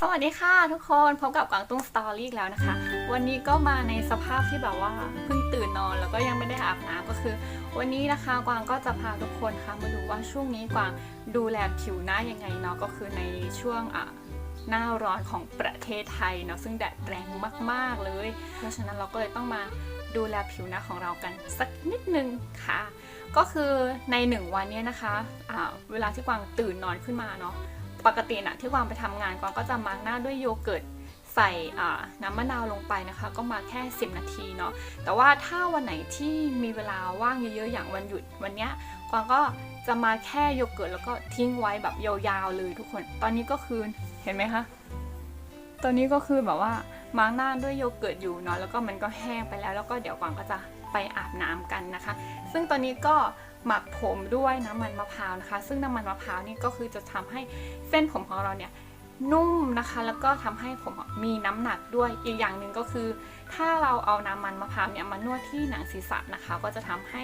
สวัสดีค่ะทุกคนพบกับกวางตุ้งสตอรี่แล้วนะคะ วันนี้ก็มาในสภาพที่แบบว่าเพิ่งตื่นนอนแล้วก็ยังไม่ได้อาบน้ำก็คือ วันนี้นะคะกวางก็จะพาทุกคนค่ะมาดูว่าช่วงนี้กวางดูแลผิวหน้ายังไงเนาะก็คือในช่วงอะหน้าร้อนของประเทศไทยเนาะซึ่งแดดแรงมากๆเลย เพราะฉะนั้นเราก็เลยต้องมาดูแลผิวหน้าของเรากันสักนิดนึงค่ะ ก็คือในหนึ่งวันเนี้ยนะคะอ่าเวลาที่กวางตื่นนอนขึ้นมาเนาะ ปกตินะที่กวางไปทำงานกวางก็จะมาร์กหน้าด้วยโยเกิร์ตใส่น้ำมะนาวลงไปนะคะ ก็มาแค่ 10 นาทีเนาะแต่ว่าถ้าวันไหนที่มีเวลาว่างเยอะๆอย่างวันหยุดวันเนี้ยกวางก็จะมาแค่โยเกิร์ตแล้วก็ทิ้งไว้แบบยาวๆเลยทุกคน ตอนนี้ก็คือเห็นไหมคะตอนนี้ก็คือแบบว่ามาร์กหน้าด้วยโยเกิร์ตอยู่เนาะแล้วก็มันก็แห้งไปแล้ว แล้วก็เดี๋ยวกวางก็จะไปอาบน้ำกันนะคะ ซึ่งตอนนี้ก็ หมักผมด้วยน้ำมันมะพร้าวนะคะ ซึ่งน้ำมันมะพร้าวนี่ก็คือจะทำให้เส้นผมของเราเนี่ยนุ่มนะคะ แล้วก็ทำให้ผมมีน้ำหนักด้วยอีกอย่างหนึ่งก็คือ ถ้าเราเอาน้ำมันมะพร้าวเนี่ยมานวดที่หนังศีรษะนะคะ ก็จะทำให้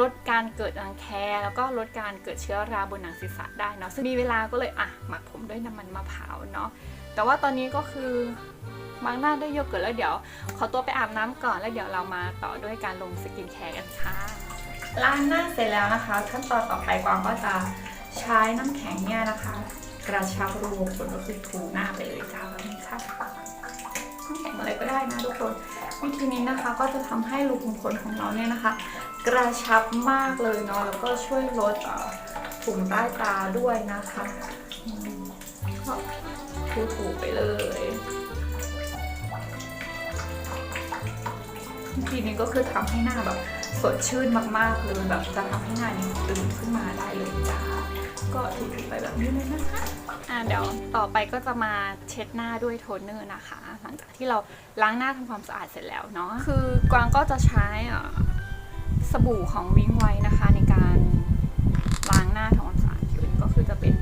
ลดการเกิดรังแค แล้วก็ลดการเกิดเชื้อราบนหนังศีรษะได้เนาะซึ่งมีเวลาก็เลยอะหมักผมด้วยน้ำมันมะพร้าวเนาะแต่ว่าตอนนี้ก็คือมาร์กหน้าด้วยโยเกิร์ตแล้วเดี๋ยว ขอตัวไปอาบน้ำก่อนแล้วเดี๋ยวเรามาต่อด้วยการลงสกินแคร์กันค่ะ ล้างหน้าเสร็จแล้วนะคะ ขั้นตอนต่อไปกวางก็จะใช้น้ำแข็งเนี่ยนะคะ กระชับรูขุมขนก็คือถูหน้าไปเลยจ้าแบบนี้ค่ะน้ำแข็งอะไรก็ได้นะทุกคน วิธีนี้นะคะก็จะทำให้รูขุมขนของเราเนี่ยนะคะ กระชับมากเลยเนาะแล้วก็ช่วยลดถุงใต้ตาด้วยนะคะก็ถูๆไปเลยวิธีนี้ก็คือทำให้หน้าแบบ สดชื่นมากๆเลยแบบจะทำให้หน้านี้ตื่นขึ้นมาได้เลยจ้าก็ถูๆไปแบบนี้เลยนะคะอ่าเดี๋ยวต่อไปก็จะมาเช็ดหน้าด้วยโทนเนอร์นะคะ หลังจากที่เราล้างหน้าทำความสะอาดเสร็จแล้วเนาะคือกวางก็จะใช้สบู่ของวิงไว้นะคะ ในการล้างหน้าทำความสะอาดผิวก็คือจะเป็น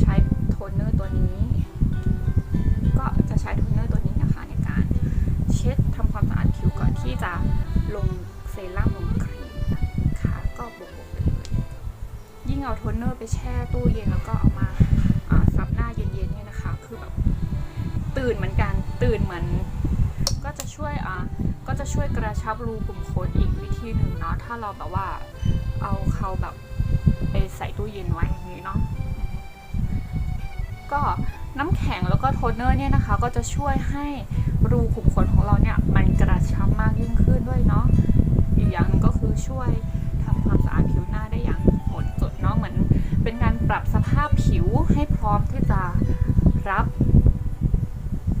ใช้โทนเนอร์ตัวนี้ ก็จะใช้โทนเนอร์ตัวนี้นะคะในการเช็ดทำความสะอาดผิวก่อนที่จะลง เซรั่มลงครีมนะคะก็บวกๆไปเลยยิ่งเอาโทนเนอร์ไปแช่ตู้เย็นแล้วก็เอามาซับหน้าเย็นๆเนี่ยนะคะ คือแบบตื่นเหมือนกันตื่นเหมือน ก็จะช่วยอ่าก็จะช่วยกระชับรูขุมขนอีกวิธีหนึ่งเนาะถ้าเราแบบว่าเอาเขาแบบไปใส่ตู้เย็นไว้อย่างนี้เนาะก็น้ำแข็งแล้วก็โทนเนอร์เนี่ยนะคะ ก็จะช่วยให้รูขุมขนของเราเนี่ย มันกระชับมากยิ่งขึ้นด้วยเนาะ อีกอย่างหนึงก็คือช่วยทำความสะอาดผิวหน้าได้อย่างหมดจดเนาะเหมือนเป็นการปรับสภาพผิวให้พร้อมที่จะรับ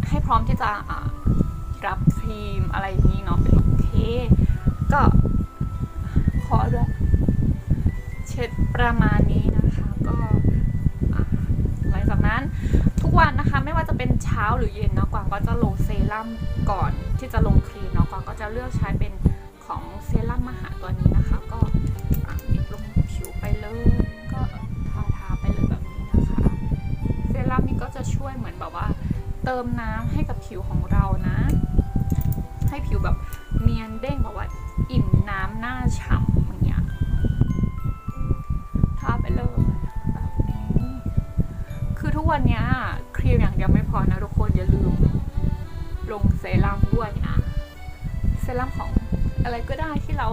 ให้พร้อมที่จะรับครีมอะไรนี้เนาะเป็นโอเคก็ขอด้วยเช็ดประมาณนี้นะคะก็หลังจากนั้นทุกวันนะคะไม่ว่าจะเป็นเช้าหรือเย็นเนาะกวางก็จะลงเซรั่มก่อนที่จะลงครีมเนาะกวางก็จะเลือกใช้เป็น ของเซรั่มมหาตัวนี้นะคะ ก็ปิดลงผิวไปเลย ก็ทาทาไปเลยแบบนี้นะคะ เซรั่มนี่ก็จะช่วยเหมือนแบบว่า เติมน้ำให้กับผิวของเรานะ ให้ผิวแบบเนียนเด้งแบบว่าอิ่มน้ำหน้าฉ่ำอย่างเงี้ยทาไปเลยแบบนี้คือทุกวันนี้ครีมอย่างเดียวไม่พอนะทุกคนอย่าลืมลงเซรั่มด้วยนะ เซรั่มของ อะไรก็ได้ที่เรา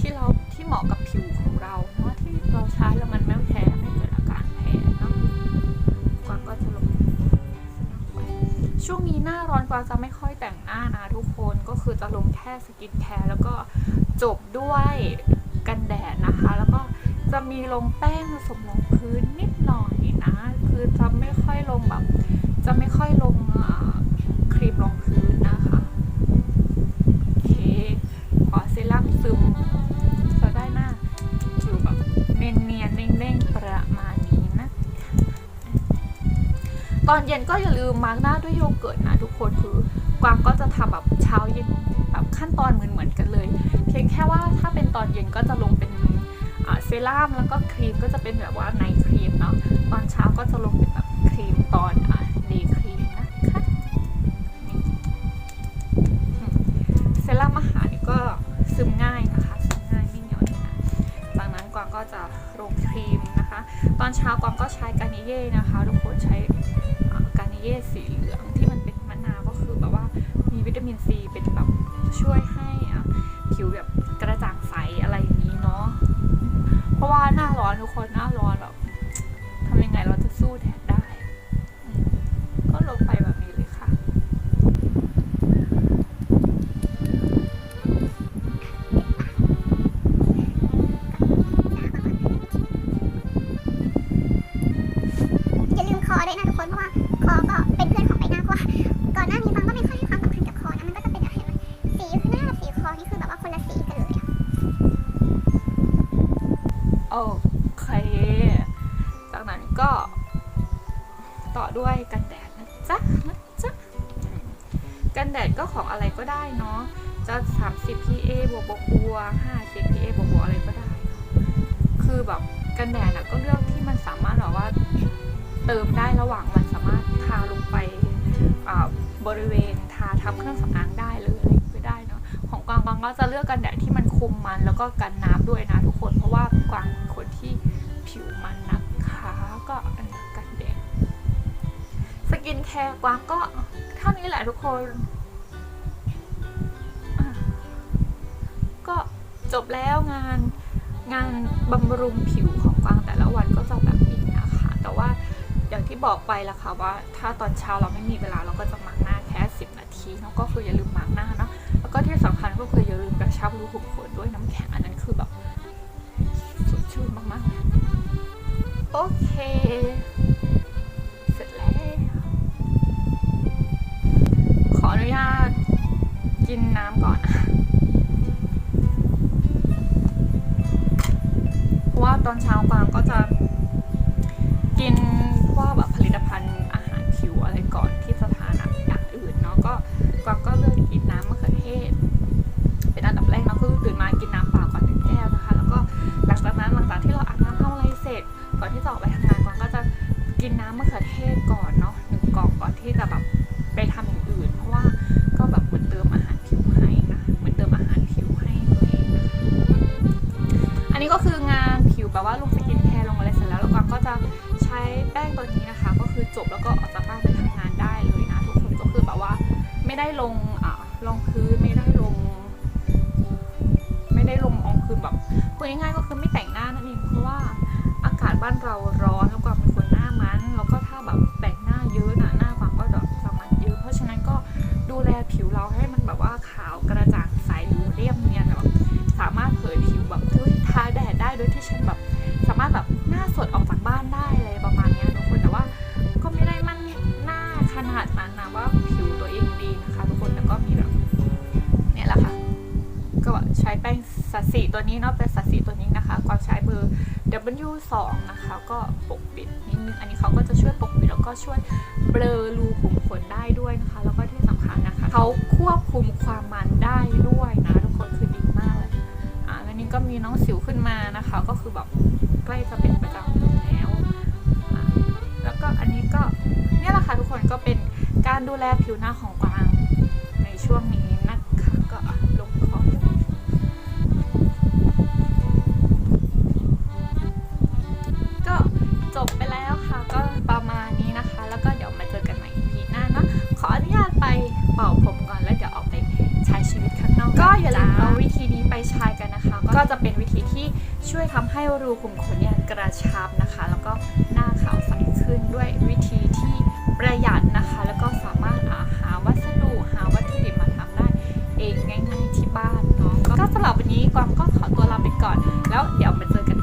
ที่เราที่เหมาะกับผิวของเราเนาะที่เราใช้แล้วมันไม่แพ้ไม่เกิดอาการแพ้เนาะกวางก็จะลงช่วงนี้หน้าร้อนกวางจะไม่ค่อยแต่งหน้านะทุกคนก็คือจะลงแค่สกินแคร์แล้วก็จบด้วยกันแดดนะคะ แล้วก็จะมีลงแป้งผสมลงพื้นนิดหน่อยนะ คือจะไม่ค่อยลงแบบ จะไม่ค่อยลงครีมลงพื้น ตอนเย็นก็อย่าลืมมาร์กหน้าด้วยโยเกิร์ตนะทุกคนคือกวางก็จะทำแบบเช้าเย็นแบบขั้นตอนเหมือนเหมือนกันเลย เพียงแค่ว่าถ้าเป็นตอนเย็นก็จะลงเป็นเซรั่มแล้วก็ครีมก็จะเป็นแบบว่าไนครีมเนาะตอนเช้าก็จะลงเป็นแบบครีมตอนอ่าเดย์ครีมนะคะเซรั่มอาหารนี่ก็ซึมง่ายนะคะซึมง่ายไม่เหนียวนะจากนั้นกวางก็จะลงครีมนะคะ ตอนเช้ากวางก็ใช้กานิเย่นะคะ ทุกคนใช้ เย่สีเหลืองที่มันเป็นมะนาวก็คือแบบว่ามีวิตามินซีเป็นแบบช่วยให้อะผิวแบบกระจ่างใสอะไรอย่างนี้เนาะเพราะว่าหน้าร้อนทุกคนหน้าร้อนแบบทำยังไงเราจะสู้แดดได้ ก็ลงไปแบบนี้เลยค่ะ อย่าลืมคอด้วยนะทุกคน คอก็เป็นเพื่อนของใบหน้าเพราะว่าก่อนหน้านี้บางก็ไม่ค่อยให้ความสำคัญกับคอนะมันก็จะเป็นอะไรวะสีหน้ากับสีคอนี่คือแบบว่าคนละสีกันเลยอะโอเค จากนั้นก็ต่อด้วยกันแดดนะจ๊ะนะจ๊ะกันแดดก็ของอะไรก็ได้เนาะจะ 30 PA บวกบวกบวก50 PA บวกบวกอะไรก็ได้ คือแบบกันแดดอะก็เลือกที่มันสามารถแบบว่า เติมได้ระหว่างวันสามารถทาลงไปบริเวณทาทับเครื่องสำอางได้เลยไรอย่ได้เนาะของกวางกวางก็จะเลือกกันแดดที่มันคุมมันแล้วก็กันน้ำด้วยนะทุกคน เพราะว่ากวางเป็นคนที่ผิวมันนะคะก็อันกันแดดสกินแคร์กวางก็เท่านี้แหละทุกคนก็จบแล้วงานงานบำรุงผิวของกวางแต่ละวันก็จะแบบนี้นะคะ แต่ว่า อย่างที่บอกไปละค่ะว่าถ้าตอนเช้าเราไม่มีเวลาเราก็จะมาร์กหน้าแค่ 10 นาทีเนาะก็คืออย่าลืมมาร์กหน้าเนาะแล้วก็ที่สำคัญก็คืออย่าลืมกระชับรูขุมขนด้วยน้ำแข็งอันนั้นคือแบบสดชื่นมากๆโอเคเสร็จแล้วขออนุญาตกินน้ำก่อนนะเพราะว่าตอนเช้ากวางก็จะกิน ลิตภัณฑ์อาหารผิวอะไรก่อนที่จะทานอย่างอื่นเนาะก็ก็ก็เลือกกินน้ำมะเขือเทศ เป็นอันดับแรกเนาะคือตื่นมากินน้ำเปล่าก่อนหนึ่งแก้วนะคะ แล้วก็หลังจากนั้นหลังจากที่เราอาบน้ำทำอะไรเสร็จ ก่อนที่จะออกไปทำงานกวางก็จะกินน้ำมะเขือเทศก่อน คือจบแล้วก็ออกจากบ้านไปทำงานได้เลยนะทุกคนก็คือแบบว่าไม่ได้ลงอ่ารองพื้นไม่ได้ลง ไม่ได้ลงรองพื้นแบบพูดง่ายๆก็คือไม่แต่งหน้านั่นเองเพราะว่าอากาศบ้านเราร้อนแล้วก็เป็นคนหน้ามันแล้วก็ถ้าแบบแต่งหน้าเยอะนะหน้าความก็จะจะมันเยอะเพราะฉะนั้นก็ดูแลผิวเราให้มันแบบว่า ช้แป้งสัดสีตัวนี้เนาะเป็นสัดสีตัวนี้นะคะก็ใช้เบอร์ W2 นะคะ ก็ปกปิดนิดนึงอันนี้เขาก็จะช่วยปกปิดแล้วก็ช่วยเบลอรูขุมขนได้ด้วยนะคะ แล้วก็ที่สำคัญนะคะเขาควบคุมความมันได้ด้วยนะทุกคนคือดีมากเลยอ่าแล้วนี่ก็มีน้องสิวขึ้นมานะคะ ก็คือแบบใกล้จะเป็นประจำแล้วอ่าแล้วก็อันนี้ก็เนี่ยแหละค่ะทุกคนก็เป็นการดูแลผิวหน้าของ ช่วยทำให้รูขุมขนเนี่ยกระชับนะคะ แล้วก็หน้าขาวใสขึ้นด้วยวิธีที่ประหยัดนะคะ แล้วก็สามารถาหาวัสดุหาวัตถุดิบมาทำได้เองง่าย ๆที่บ้านเนาะก็สำหรับวันนี้กวางก็ขอตัวลาไปก่อน แล้วเดี๋ยวมาเจอกัน